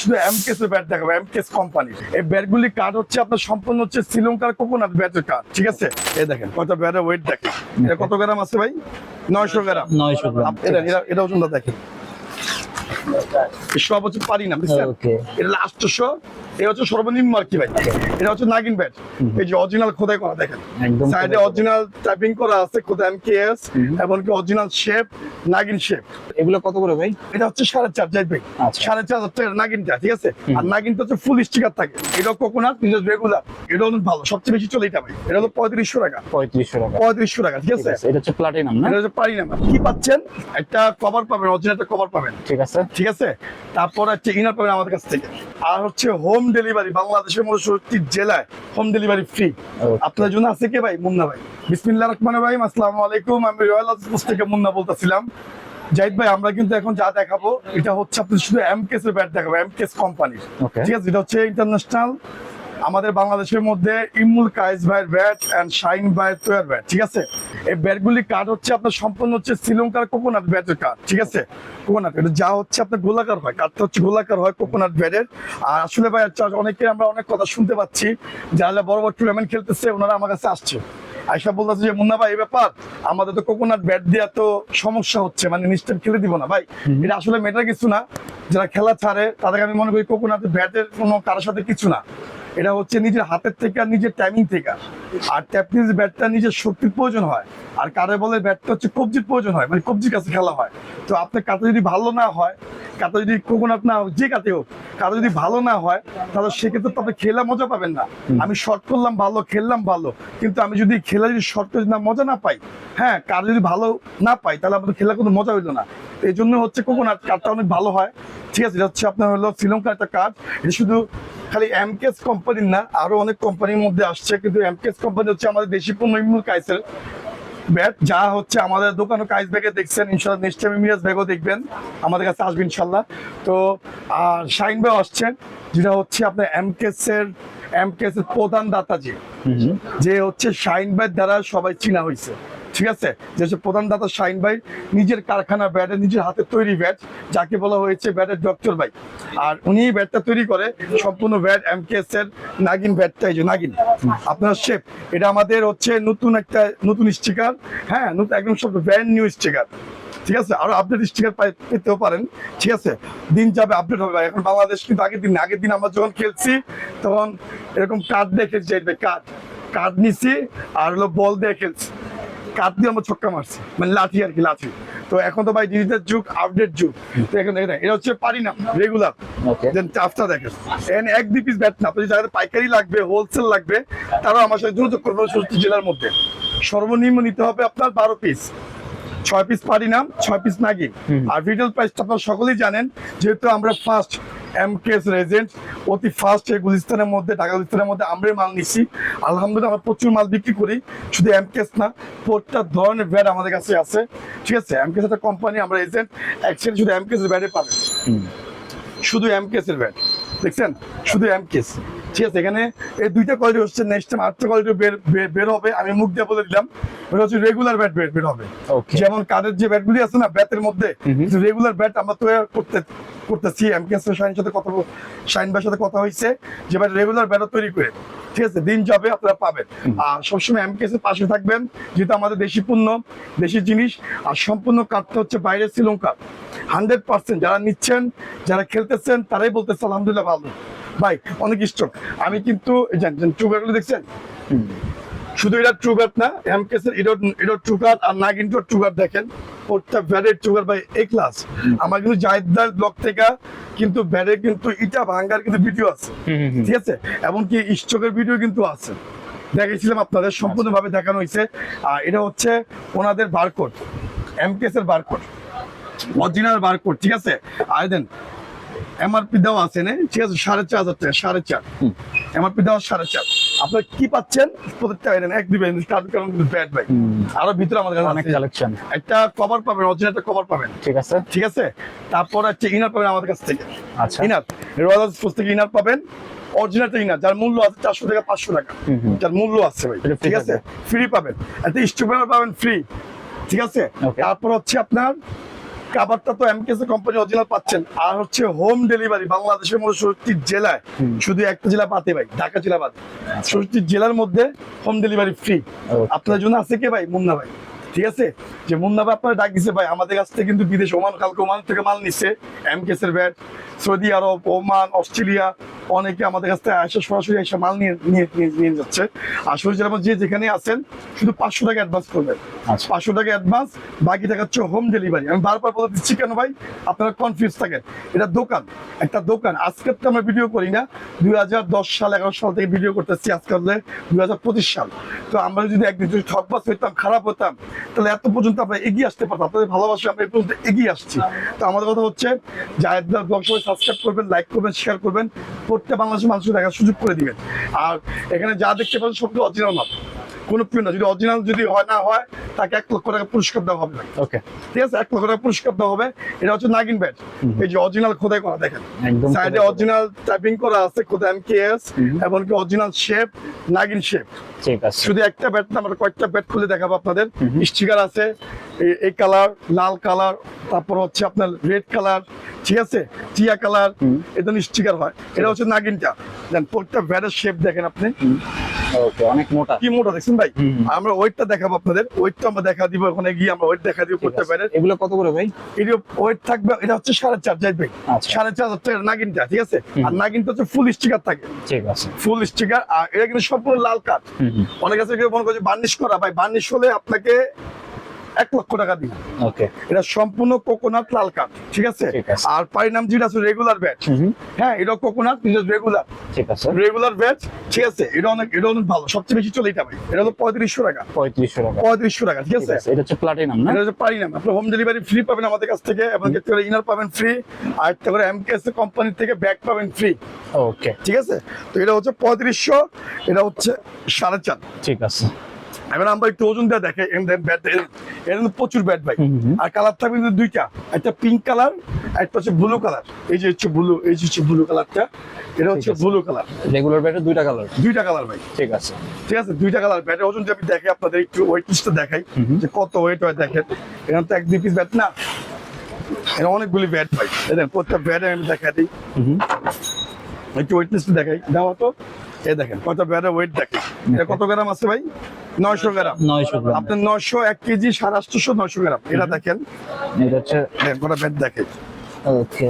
শুধু এমকেস এর ব্যাট দেখাবো এমকেস কোম্পানি এই ব্যাটগুলি কাঠ হচ্ছে আপনার সম্পূর্ণ হচ্ছে শ্রীলঙ্কার কোকোনাট ব্যাটের কাঠ ঠিক আছে? এই দেখেন কত ব্যাটের ওয়েট দেখেন? এটা কত গ্রাম আছে ভাই? নয়শো গ্রাম। নয়শো গ্রাম। এটা এটা- এটা ওজনটা দেখেন। হচ্ছে পারি না বুঝছেন. এটা লাস্টশো এটা হচ্ছে সর্বনিম্ন আর কি ভাই। এটা হচ্ছে নাগিন ব্যাট এই যে অরিজিনাল খোদাই করা দেখেন। সাইডে অরিজিনাল টাইপিং করা। আছে খোদা এমকেএস এমনকি অরিজিনাল শেপ নাগিন শেপ এগুলো কত করে ভাই? এটা হচ্ছে সাড়ে চার যাই ভাই। আচ্ছা। সাড়ে চার হাজার টাকার নাগিনটা ঠিক আছে? আর নাগিনটা হচ্ছে ফুল স্টিকার থাকে। এটা কোকোনাট নিজের রেগুলার এটা অনেক ভালো সবচেয়ে বেশি চলে এটা ভাই। এটা হলো পঁয়ত্রিশশো টাকা। পঁয়ত্রিশশো টাকা। পঁয়ত্রিশশো টাকা ঠিক আছে? এটা হচ্ছে প্লাটিনাম না? এটা হচ্ছে না কি পাচ্ছেন? একটা কভার পাবেন অরিজিনাল একটা কভার পাবেন। ঠিক আছে। ঠিক আছে? তারপর হচ্ছে ইনার পাবেন আমাদের কাছ থেকে। আর হচ্ছে হোম ডেলিভারি বাংলাদেশের মধ্যে সত্যি জেলায় হোম ডেলিভারি ফ্রি আপনার জন্য আছে কে ভাই? মুন্না ভাই। বিসমিল্লা রহমান ভাই আসসালাম আলাইকুম। আমি রয়্যাল হাউস থেকে মুন্না বলতেছিলাম। জাহিদ ভাই আমরা কিন্তু এখন যা দেখাবো এটা হচ্ছে আপনি শুধু এমকেস এর ব্যাট দেখাবো এমকেস কোম্পানির Okay. ঠিক আছে? এটা হচ্ছে ইন্টারন্যাশনাল আমাদের বাংলাদেশের মধ্যে ইমুল কাইজ ভাইয়ের ব্যাট অ্যান্ড শাইন ভাইয়ের তোয়ার ব্যাট ঠিক আছে? এই ব্যাটগুলি কাঠ হচ্ছে আপনার সম্পূর্ণ হচ্ছে শ্রীলঙ্কার কোকোনাট ব্যাটের কাঠ ঠিক আছে? কোকোনাট এটা যা হচ্ছে আপনার গোলাকার হয় কাঠটা হচ্ছে গোলাকার হয় কোকোনাট ব্যাটের। আর আসলে ভাই চা- অনেকে আমরা অনেক কথা শুনতে পাচ্ছি যারা বড় বড় টুর্নামেন্ট খেলতেছে ওনারা আমার কাছে আসছে। আইসা বলতেছে যে মুন্না ভাই এই ব্যাপার আমাদের তো কোকোনাট ব্যাট দেওয়া তো সমস্যা হচ্ছে মানে নিশ্চয় খেলে দিব না ভাই। এটা আসলে মেটার কিছু না যারা খেলা ছাড়ে তাদেরকে আমি মনে করি কোকোনাট ব্যাটের কোনো কারোর সাথে কিছু না। এটা হচ্ছে নিজের হাতের থেকে আর নিজের টাইমিং থেকে। আর ট্যাপনিজ ব্যাটটা নিজের শক্তির প্রয়োজন হয়। আর কারে বলে ব্যাটটা হচ্ছে কবজির প্রয়োজন হয় মানে কবজির কাছে খেলা হয়। তো আপনার কাতে যদি ভালো না হয় কাতে যদি কোকোনাট না যে কাতে হোক কাতে যদি ভালো না হয় তাহলে সেক্ষেত্রে তো আপনি খেলা মজা পাবেন না। আমি শর্ট করলাম ভালো খেললাম ভালো কিন্তু আমি যদি খেলা যদি শর্ট করে না মজা না পাই হ্যাঁ কার যদি ভালো না পাই তাহলে আমাদের খেলা কোনো মজা হইল না। এই জন্য হচ্ছে কোকোনাট কাঠটা অনেক ভালো হয়। ঠিক আছে এটা হচ্ছে আপনার হলো শ্রীলঙ্কার একটা কাঠ এটা শুধু খালি এমকেস কোম্পানির না আরও অনেক কোম্পানির মধ্যে আসছে কিন্তু এমকেস কোম্পানি হচ্ছে আমাদের দেশি পণ্য ইমুল কাইসের ব্যাট যা হচ্ছে আমাদের দোকানে কাইস ব্যাগে দেখছেন। ইনশাল্লাহ নেক্সট টাইম মিরাজ ব্যাগও দেখবেন। আমাদের কাছে আসবে ইনশাল্লাহ তো আর শাইন ব্যাগ আসছেন যেটা হচ্ছে আপনার এমকেসের এর এমকেস এর প্রধান দাতা যে যে হচ্ছে শাইন ব্যাগ দ্বারা সবাই চিনা হয়েছে ঠিক আছে? যে প্রধান দাতা শাইন ভাই নিজের কারখানা ব্যাটের নিজের হাতে তৈরি ব্যাট, যাকে বলা হয়েছে ব্যাটের ডক্টর ভাই। আর উনি ব্যাটটা তৈরি করে সম্পূর্ণ ব্যাট এমকেএস এর নাগিন ব্যাটটা, এই যে নাগিন। আপনার শেপ এটা আমাদের হচ্ছে নতুন একটা, নতুন স্টিকার হ্যাঁ নতুন একদম সব ব্র্যান্ড নিউ স্টিকার ঠিক আছে? আরও আপডেট স্টিকার পেতেও পারেন। ঠিক আছে? দিন যাবে আপডেট হবে এখন বাংলাদেশ কিন্তু আগের দিন আগের দিন আমরা যখন খেলছি, তখন এরকম কার্ড খেলছি কার্ড কার্ড নিছি, আর হলো বল দিয়ে খেলছি। কাঠ দিয়ে আমরা ছক্কা মারছি। মানে লাঠি আর কি লাঠি। তো এখন তো ভাই ডিজিটাল যুগ আপডেট যুগ। তো এখন এটা এটা হচ্ছে পারি না রেগুলার দেন চাপটা দেখেন। এখানে এক দুই পিস ব্যাট না আপনি যাদের পাইকারি লাগবে হোলসেল লাগবে তারা আমার সাথে যোগাযোগ করবেন ষষ্ঠী জেলার মধ্যে। সর্বনিম্ন নিতে হবে আপনার বারো পিস ছয় পিস পারি নাম ছয় পিস নাগি আর রিটেল প্রাইসটা আপনারা সকলেই জানেন যেহেতু আমরা ফার্স্ট এম কেস রেজেন্ট অতি ফার্স্ট গুলিস্তানের মধ্যে ঢাকা গুলিস্তানের মধ্যে আমরাই মাল নিচ্ছি। আলহামদুলিল্লাহ আমরা প্রচুর মাল বিক্রি করি শুধু এমকেএস না প্রত্যেক ধরনের ব্যাড আমাদের কাছে আছে। ঠিক আছে? এমকেএস একটা কোম্পানি আমরা এজেন্ট অ্যাকচুয়ালি শুধু এমকেএস ব্যাটে পাবেন শুধু এমকেএস এর ব্যাড দেখছেন? শুধু এম কেস ঠিক আছে এখানে এই দুইটা কোয়ালিটি হচ্ছে নেক্সট টাইম আটটা কোয়ালিটি বের হবে আমি মুখ দিয়ে বলে দিলাম। ওটা হচ্ছে রেগুলার ব্যাট বের বের হবে। যেমন কাঠের যে ব্যাটগুলি আছে না ব্যাটের মধ্যে রেগুলার ব্যাট আমরা তৈরি করতে করতেছি এম কে শাইনের সাথে কথা ভাইয়ের সাথে কথা হয়েছে যে ব্যাট রেগুলার ব্যাটও তৈরি করে। ঠিক আছে দিন যাবে আপনারা পাবেন। আর সবসময় এম কেসের পাশে থাকবেন যেহেতু আমাদের দেশি পণ্য দেশি জিনিস আর সম্পূর্ণ কাঠটা হচ্ছে বাইরে শ্রীলঙ্কা। হান্ড্রেড পার্সেন্ট যারা নিচ্ছেন যারা খেলতেছেন তারাই বলতেছে আলহামদুলিল্লাহ ভালো। ভাই অনেক স্ট্রোক আমি কিন্তু টুগারগুলো দেখছেন? শুধু এটা ট্রুগার না এমকেসের এটা এটা ট্রুগার আর না কিন্তু ট্রুগার দেখেন। ওটা ব্যারের ট্রুগার ভাই এ ক্লাস আমার কিন্তু জাহিদার ব্লক থেকে কিন্তু ব্যারের কিন্তু ইটা ভাঙ্গার কিন্তু ভিডিও আছে। ঠিক আছে? এমনকি স্ট্রোকের ভিডিও কিন্তু আছে। দেখেছিলাম আপনাদের সম্পূর্ণভাবে দেখানো হয়েছে আর এটা হচ্ছে ওনাদের বারকোড এমকেএস এর বারকোড অরিজিনাল বারকোড ঠিক আছে? আর দেন এমআরপি দেওয়া আছে না? ঠিক আছে সাড়ে চার হাজার টাকা সাড়ে চার। এমআরপি দেওয়া সাড়ে চার। আপনার কি পাচ্ছেন? প্রত্যেকটা এক দিবেন কারণ আরও ভিতরে আমাদের কাছে অনেক কালেকশন একটা কভার পাবেন অরিজিনাল একটা কভার পাবেন। ঠিক আছে। ঠিক আছে? তারপর ইনার পাবেন আমাদের কাছ থেকে। আচ্ছা। ইনার রয়্যাল থেকে ইনার পাবেন। অরিজিনালটা ইনার যার মূল্য আছে চারশো টাকা পাঁচশো টাকা। যার মূল্য আছে ভাই। ঠিক আছে? ফ্রি পাবেন। একটা পাবেন ফ্রি ঠিক আছে? তারপর হচ্ছে আপনার কাবারটা তো এমকেসি কোম্পানি অরিজিনাল পাচ্ছেন। আর হচ্ছে হোম ডেলিভারি বাংলাদেশের মধ্যে ষষ্ঠী জেলায় শুধু একটা জেলা বাদে ভাই ঢাকা জেলা বাদে। ষষ্ঠী জেলার মধ্যে হোম ডেলিভারি ফ্রি আপনার জন্য আছে কে ভাই? মুন্না ভাই। ঠিক আছে? যে মুন্না ভাই আপনার ডাক দিছে ভাই আমাদের কাছ থেকে কিন্তু বিদেশ ওমান কালকে ওমান থেকে মাল নিচ্ছে এমকেসের bat Saudi Arab Oman Australia অনেকে আমাদের কাছ থেকে এসে সরাসরি এসে মাল নিয়ে নিয়ে যাচ্ছে। আর জেলার মধ্যে যে যেখানে আছেন শুধু পাঁচশো টাকা অ্যাডভান্স করবেন। আচ্ছা। পাঁচশো টাকা অ্যাডভান্স বাকি টাকা হচ্ছে হোম ডেলিভারি আমি বারবার বলে দিচ্ছি কেন ভাই? আপনারা কনফিউজ থাকেন। এটা দোকান একটা দোকান। আজকে তো আমরা ভিডিও করি না। দুই হাজার দশ সাল এগারো সাল থেকে ভিডিও করতেছি আজকে হলে দুই হাজার পঁচিশ সাল। তো আমরা যদি একদিন যদি ঠকবাস হইতাম খারাপ হতাম তাহলে এত পর্যন্ত আমরা এগিয়ে আসতে পারতাম। আপনাদের ভালোবাসা আমরা এই পর্যন্ত এগিয়ে আসছি। তো আমাদের কথা হচ্ছে জায়দ ব্লগ সবাই সাবস্ক্রাইব করবেন লাইক করবেন শেয়ার করবেন। প্রত্যেক বাংলাদেশের মানুষের দেখার সুযোগ করে দিবেন। আর এখানে যা দেখতে পাচ্ছেন সবগুলো অরিজিনাল কোনো পিও না। যদি অরিজিনাল যদি হয় না হয় তাকে এক লক্ষ টাকা পুরস্কার দেওয়া হবে। ওকে ঠিক আছে? এক লক্ষ টাকা পুরস্কার দেওয়া হবে। এটা হচ্ছে নাগিন ব্যাট এই যে অরিজিনাল খোদাই করা দেখেন। সাইডে অরিজিনাল টাইপিং করা। আছে খোদা এম কে এস হুম। এমনকি অরিজিনাল শেপ নাগিন শেপ ঠিক আছে। শুধু একটা ব্যাট না আমরা কয়েকটা ব্যাট খুলে দেখাবো আপনাদের। স্টিকার আছে এই- কালার লাল কালার তারপর হচ্ছে আপনার রেড কালার ঠিক আছে? টিয়া কালার। এটা স্টিকার হয়। এটা হচ্ছে নাগিনটা। দেন প্রত্যেকটা ব্যাটের শেপ দেখেন আপনি। ওকে অনেক মোটা। কি মোটা দেখছেন ভাই? আমরা ওয়েটটা দেখাবো আপনাদের। ওয়েটটা আমরা দেখা দিব ওখানে গিয়ে আমরা ওয়েট দেখা দিব করতে আছে। এগুলো কত করে ভাই? এটা ওয়েট থাকবে এটা হচ্ছে সাড়ে চার যাই ভাই। আচ্ছা। সাড়ে চার হাজার টাকার নাগিনটা ঠিক আছে? আর নাগিনটা হচ্ছে ফুল স্টিকার থাকে। ঠিক আছে। ফুল স্টিকার আর এটা কিন্তু সম্পূর্ণ লাল কাঠ। অনেক আছে কেউ মনে করছে বার্নিশ করা। ভাই বার্নিশ হলে আপনাকে এক লক্ষ টাকা দিন ওকে। এটা সম্পূর্ণ কোকোনাট লাল কাঠ ঠিক আছে? আর পারিনাম যেটা আছে রেগুলার হুম হ্যাঁ এটা কোকোনাট রেগুলার ঠিক আছে। রেগুলার ব্যাট ঠিক আছে? এটা অনেক এটা অনেক ভালো। সবচেয়ে বেশি চলে এটা ভাই। এটা হলো পঁয়ত্রিশশো টাকা। পঁয়ত্রিশশো টাকা। পঁয়ত্রিশশো টাকা ঠিক আছে? এটা হচ্ছে প্লাটিনাম না? এটা হচ্ছে পারিনাম আপনি হোম ডেলিভারি ফ্রি পাবেন আমাদের কাছ থেকে। এবং ক্ষেত্রে ইনার পাবেন ফ্রি আর করে এমকেএস কোম্পানি থেকে ব্যাগ পাবেন ফ্রি ওকে ঠিক আছে? তো এটা হচ্ছে পঁয়ত্রিশশো এটা হচ্ছে সাড়ে চার। ঠিক আছে। এবার আমরা একটু ওজন দিয়ে দেখে ব্যাট এটা কিন্তু প্রচুর ব্যাট ভাই। আর কালার থাকবে কিন্তু দুইটা একটা পিঙ্ক কালার একটা হচ্ছে ব্লু কালার এই যে হচ্ছে ব্লু এই যে হচ্ছে ব্লু কালারটা এটা হচ্ছে ব্লু কালার রেগুলার ব্যাটের দুইটা কালার দুইটা কালার ভাই ঠিক আছে। ঠিক আছে দুইটা কালার ব্যাটের ওজন যদি আমি দেখে আপনাদের একটু ওয়েট লিস্টটা দেখাই। যে কত ওয়েট হয় দেখেন। এখানে তো এক দুই পিস ব্যাট না। এটা অনেকগুলি ব্যাট ভাই দেখেন প্রত্যেকটা ব্যাট আমি দেখা দিই। একটু ওয়েট লিস্ট দেখাই। দেওয়া তো? এই দেখেন কত ব্যাটের ওয়েট দেখেন। এটা কত গ্রাম আছে ভাই? নয়শো গ্রাম। নয়শো গ্রাম। আপনার নয়শো এক কেজি সাড়ে আটশোশো নয়শো গ্রাম। এটা দেখেন। এটা হচ্ছে দেখেন। ওকে।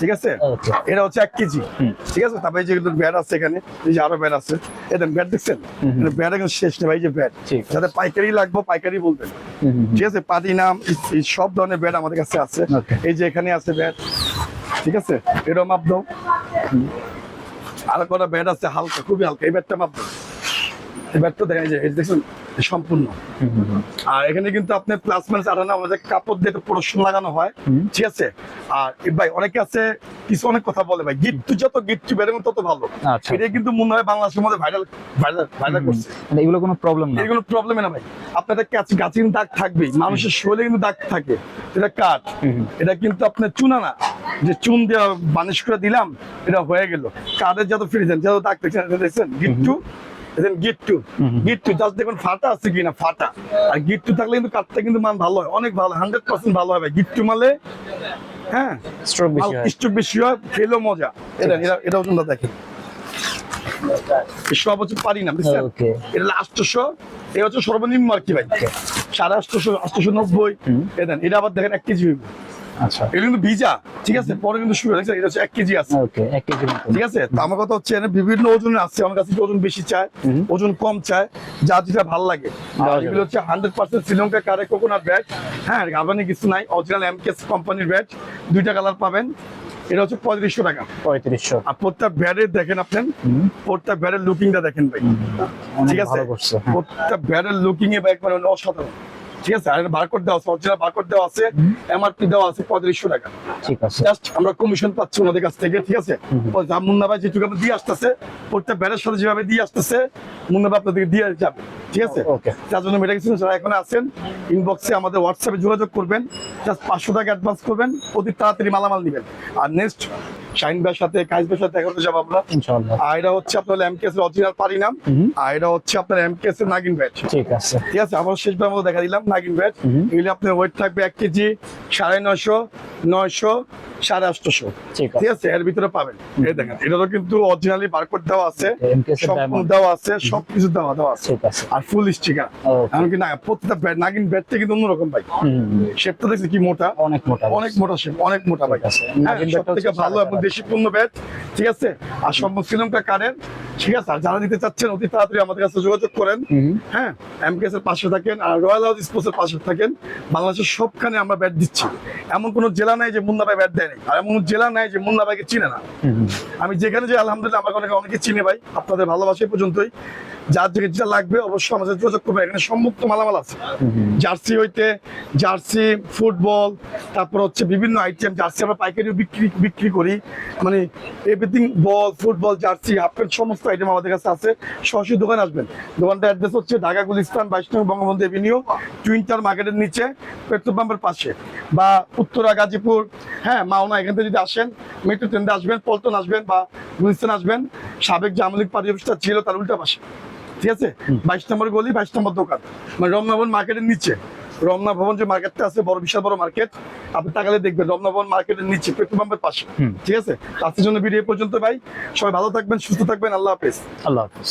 ঠিক আছে? এটা হচ্ছে এক কেজি। ঠিক আছে? তারপরে যে ব্যাট আছে এখানে এই যে আরও ব্যাট আছে। এটা ব্যাট দেখছেন। ব্যাট এখন শেষ নেই ভাই যে ব্যাট ঠিক যাতে পাইকারি লাগবে পাইকারি বলবেন। ঠিক আছে? পাতি নাম সব ধরনের ব্যাট আমাদের কাছে আছে। এই যে এখানে আছে ব্যাট ঠিক আছে? এটাও মাপ দাও আর কটা ব্যাট আছে হালকা খুবই হালকা। এই ব্যাটটা মাপ দাও ব্যাটটা দেখা যায় দেখছেন সম্পূর্ণ। আর এখানে কিন্তু আপনি প্লাস মাইনাস আমাদের কাপড় দিয়ে প্রোডাকশন লাগানো হয়। ঠিক আছে? আর ভাই অনেকে আছে কিছু অনেক কথা বলে ভাই যত বেরোবে তত ভালো। আচ্ছা। এটা কিন্তু মনে হয় বাংলাদেশের মধ্যে ভাইরাল ভাইরাল ভাইরাল করছে। মানে এগুলো কোনো প্রবলেম না। কোনো প্রবলেম না ভাই। আপনাদের কাছে গাছিন দাগ থাকবেই। মানুষের শরীরে কিন্তু দাগ থাকে। এটা কাঠ। এটা কিন্তু আপনার চুনা না। যে চুন দিয়ে বানিশ করে দিলাম এটা হয়ে গেল। কাঠের যত ফিরেছেন যত দাগ দেখছেন দেখছেন? গিট্টু দেখেন গিট্টু। গিট্টু জাস্ট দেখুন ফাটা আছে কিনা? ফাটা। আর গিট্টু থাকলে কিন্তু কাঠটা কিন্তু মান ভালো হয়। অনেক ভালো হান্ড্রেড পার্সেন্ট ভালো হবে। গিট্টু মালে হ্যাঁ? স্ট্রোক বেশি হয়। স্টক বেশি হয় ফেলো মজা। এটা এটা ওজনটা দেখেন। সব হচ্ছে পারি না বুঝছেন? এটা আটশোশো এটা হচ্ছে সর্বনিম্ন আর কি ভাই। সাড়ে আটশোশো আটশোশো নব্বই। দেন এটা আবার দেখেন এক কেজি হইব। আচ্ছা। এটা কিন্তু ভিজা ঠিক আছে? পরে কিন্তু শুরু দেখছেন এটা হচ্ছে এক কেজি আছে। ওকে এক কেজির ঠিক আছে? আমার কথা হচ্ছে বিভিন্ন ওজনের আছে। আমার কাছে ওজন বেশি চায় ওজন কম চায় যা যেটা ভালো লাগে। দেওয়া আর যাবে। এগুলো হচ্ছে হান্ড্রেড পার্সেন্ট শ্রীলঙ্কা কারে কোকোনাট ব্যাট হ্যাঁ গাবানি কিছু নাই অরিজিনাল এমকেস কোম্পানির ব্যাট দুইটা কালার পাবেন। এটা হচ্ছে পঁয়ত্রিশশো টাকা। পঁয়ত্রিশশো। আর প্রত্যেক দেখেন আপনার হুম। প্রত্যেক ব্যাটের লুকিংটা দেখেন ভাই। ঠিক আছে। প্রত্যেক ব্যাটের লুকিং এ বাইক মানে অসাধারণ। ঠিক আছে আর বারকোড দেওয়া আছে অরিজিনাল বারকোড দেওয়া আছে এমআরপি দেওয়া আছে পঁয়ত্রিশশো টাকা। ঠিক আছে। জাস্ট আমরা কমিশন পাচ্ছি ওনাদের কাছ থেকে ঠিক আছে? মুন্না ভাই যেটুকু আমরা দিয়ে আসতেছে প্রত্যেক ব্যাটের সাথে যেভাবে দিয়ে আসতেছে মুন্না ভাই আপনাদেরকে দিয়ে যাবে ঠিক আছে. তার জন্য মেটা কিছু যারা এখন আছেন ইনবক্সে আমাদের হোয়াটসঅ্যাপে যোগাযোগ করবেন জাস্ট পাঁচশো টাকা অ্যাডভান্স করবেন অতি তাড়াতাড়ি মালামাল নেবেন। আর নেক্সট শাইন ভাইয়ের সাথে কাইস ভাইয়ের সাথে দেখা করতে যাব আমরা। ইনশাআল্লাহ। আর এটা হচ্ছে আপনার এমকেএস এর অরিজিনাল পারি নাম আর এটা হচ্ছে আপনার এমকেএস এর নাগিন ব্যাট। ঠিক আছে। ঠিক আছে আমার শেষবার মতো দেখা দিলাম নাগিন ব্যাট। এগুলি আপনার ওয়েট থাকবে এক কেজি সাড়ে নশো নয়শো সাড়ে আটশোশো। ঠিক আছে। এর ভিতরে পাবেন। এই দেখেন তো কিন্তু অরিজিনালি বারকোড দেওয়া আছে সম্পূর্ণ দেওয়া আছে সবকিছু দেওয়া দেওয়া আছে। আর ফুল স্টিকার. এমনকি না প্রত্যেকটা ব্যাট নাগিন ব্যাটটা কিন্তু অন্যরকম ভাই শেপটা দেখছি কি মোটা? অনেক মোটা অনেক মোটা শেপ অনেক মোটা ভাই আছে। হ্যাঁ, নাগিন সব থেকে ভালো এবং দেশি পূর্ণ ব্যাট ঠিক আছে? আর সব শ্রীলঙ্কা কার্ডের ঠিক আছে যারা নিতে চাচ্ছেন অতি তাড়াতাড়ি আমাদের কাছে যোগাযোগ করেন। হ্যাঁ এমকেএস এর পাশে থাকেন আর রয়্যাল হাউস স্পোর্টস এর পাশে থাকেন। বাংলাদেশের সবখানে আমরা ব্যাট দিচ্ছি। এমন কোনো জেলা নাই যে মুন্না ভাই ব্যাট দেয়নি আর এমন জেলা নাই যে মুন্না ভাইকে চিনে না। আমি যেখানে যে আলহামদুলিল্লাহ আমাকে অনেকে অনেকে চিনে ভাই আপনাদের ভালোবাসা পর্যন্তই। যার থেকে যেটা লাগবে, অবশ্যই আমাদের যোগাযোগ করবে। এখানে সম্মুক্ত মালামাল আছে। জার্সি হইতে জার্সি, ফুটবল, তারপর হচ্ছে বিভিন্ন আইটেম জার্সি আমরা পাইকারিও বিক্রি বিক্রি করি। মানে everything ball football jersey half pant সমস্ত আইটেম আমাদের কাছে আছে। সরাসরি দোকানে আসবেন। দোকানটা অ্যাড্রেস হচ্ছে ঢাকা গুলিস্তান, বাইশ নং বঙ্গবন্ধু এভিনিউ টুইন্টার মার্কেটের নিচে, পেট্রোল পাম্পের পাশে। বা উত্তরা, গাজীপুর হ্যাঁ মাওনা, এখান থেকে যদি আসেন মেট্রো ট্রেনে আসবেন, পল্টন আসবেন বা গুলিস্তান আসবেন, সাবেক জামলিক পার্টি অফিসটা ছিল তার উল্টা পাশে। ঠিক আছে? বাইশ নম্বর গলি বাইশ নম্বর দোকান। মানে রমনা ভবন মার্কেটের নিচে। রমনা ভবন যে মার্কেটটা আছে বড় বিশাল বড় মার্কেট আপনি তাকালে দেখবেন রমনা ভবন মার্কেটের নিচে পেট্রোল পাম্পের পাশে। ঠিক আছে? আজকের জন্য ভিডিও পর্যন্ত ভাই। সবাই ভালো থাকবেন সুস্থ থাকবেন। আল্লাহ হাফেজ। আল্লাহ হাফিজ।